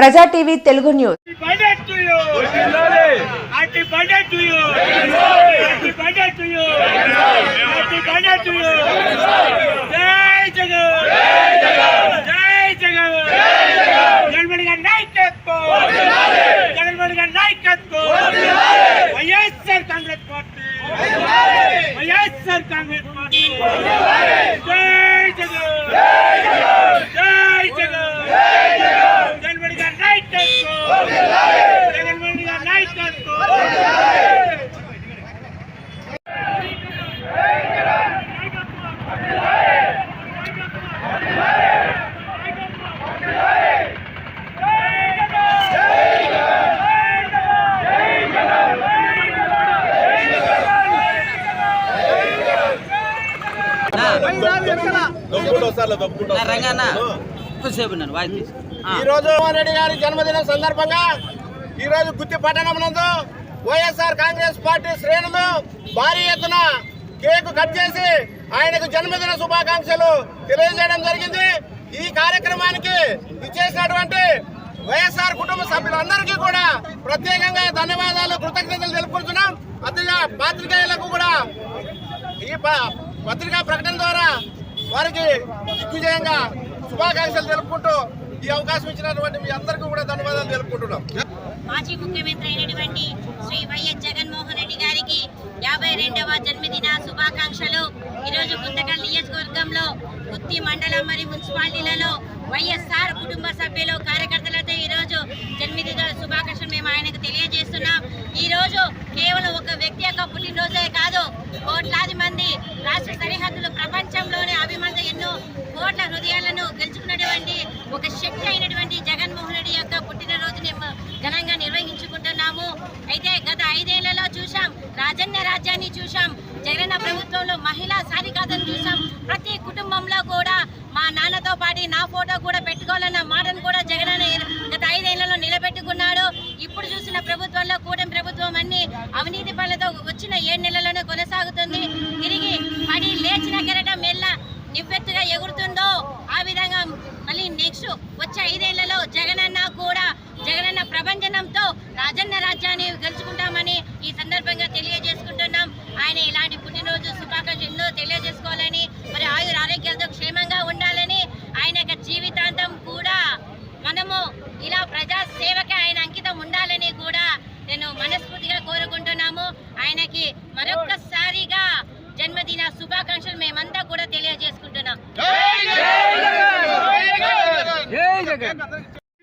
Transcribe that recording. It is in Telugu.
Praja TV Telugu news budget to you. Happy budget to you. Happy budget to you. Happy budget to you. జై జగన్ జై జగన్ జగన్మోహన్ గారి నాయకత్వం జగన్మోహన్ గారి నాయకత్వం YSR Congress party YSR Congress party జై జగన్ జై జగన్ జగన్మోహన్ గారి నాయకత్వం జగన్మోహన్ గారి నాయకత్వం నా రంగన్న కొద్దిసేపు ఉన్నాను వాయిస్ తీసి ఆ. ఈ రోజు జగన్మోహన్ రెడ్డి గారి జన్మదినం సందర్భంగా ఈ రోజు గుత్తి పట్టణం నందు వైఎస్ఆర్ కాంగ్రెస్ పార్టీ శ్రేణులు భారీ ఎత్తున కేక్ కట్ చేసి ఆయనకు జన్మదిన శుభాకాంక్షలు తెలియజేయడం జరిగింది. ఈ కార్యక్రమానికి ఇచ్చేసినటువంటి వైఎస్ఆర్ కుటుంబ సభ్యులందరికీ కూడా ప్రత్యేకంగా ధన్యవాదాలు కృతజ్ఞతలు తెలుపుకుంటున్నాం. అతిగా పాత్రికేయులకు కూడా ఈ పత్రికా ప్రకటన ద్వారా వారికి దిగ్విజయంగా శుభాకాంక్షలు తెలుపుకుంటూ ఈ అవకాశం ఇచ్చినటువంటి మీ అందరికీ కూడా ధన్యవాదాలు తెలుపుకుంటున్నాం. మాజీ ముఖ్యమంత్రి అయినటువంటి శ్రీ వైఎస్ జగన్మోహన్ రెడ్డి గారికి యాభై రెండవ జన్మదిన శుభాకాంక్షలు. ఈరోజు గుంతకల్ నియోజకవర్గంలో గుత్తి మండలం మరియు మున్సిపాలిటీలలో వైఎస్ఆర్ కుటుంబ సభ్యులు కార్యకర్తలతో ఈరోజు జన్మదిన శుభాకాంక్షలు మేము ఆయనకు తెలియజేస్తున్నాం. ఈరోజు కేవలం ఒక వ్యక్తి యొక్క పుట్టినరోజే కాదు కోట్ల మంది రాష్ట్ర సరిహద్దులు ప్రపంచంలోనే అభిమంత ఎన్నో కోట్ల హృదయాలను గెలుచుకున్నటువంటి ఒక శక్తి అయినటువంటి జగన్మోహన్ రెడ్డి యొక్క పుట్టినరోజుని మ- ఘనంగా నిర్వహించుకుంటున్నాము. అయితే గత ఐదేళ్ళలో చూశాం రాజన్న రాజ్యాన్ని చూశాం జగనన్న ప్రభుత్వంలో మహిళా సాధికారతను చూశాం. ప్రతి కుటుంబంలో కూడా మా నాన్నతో పాటు నా ఫోటో కూడా నెక్స్ట్ వచ్చే ఐదేళ్ళలో జగనన్న కూడా జగనన్న ప్రభంజనంతో రాజన్న రాజ్యాన్ని గెలుచుకుంటామని ఈ సందర్భంగా తెలియజేసుకుంటున్నాం. ఆయన ఇలాంటి పుట్టినరోజు శుభాకాంక్షలు ఎన్నో తెలియజేసుకోవాలని మరి ఆయుర ఆరోగ్యాలతో క్షేమంగా ఉండాలని ఆయన జీవితాంతం కూడా మనము ఇలా ప్రజాసేవకే ఆయన అంకితం ఉండాలని కూడా నేను మనస్ఫూర్తిగా కోరుకుంటున్నాము. ఆయనకి మరొక్కసారిగా జన్మదిన శుభాకాంక్షలు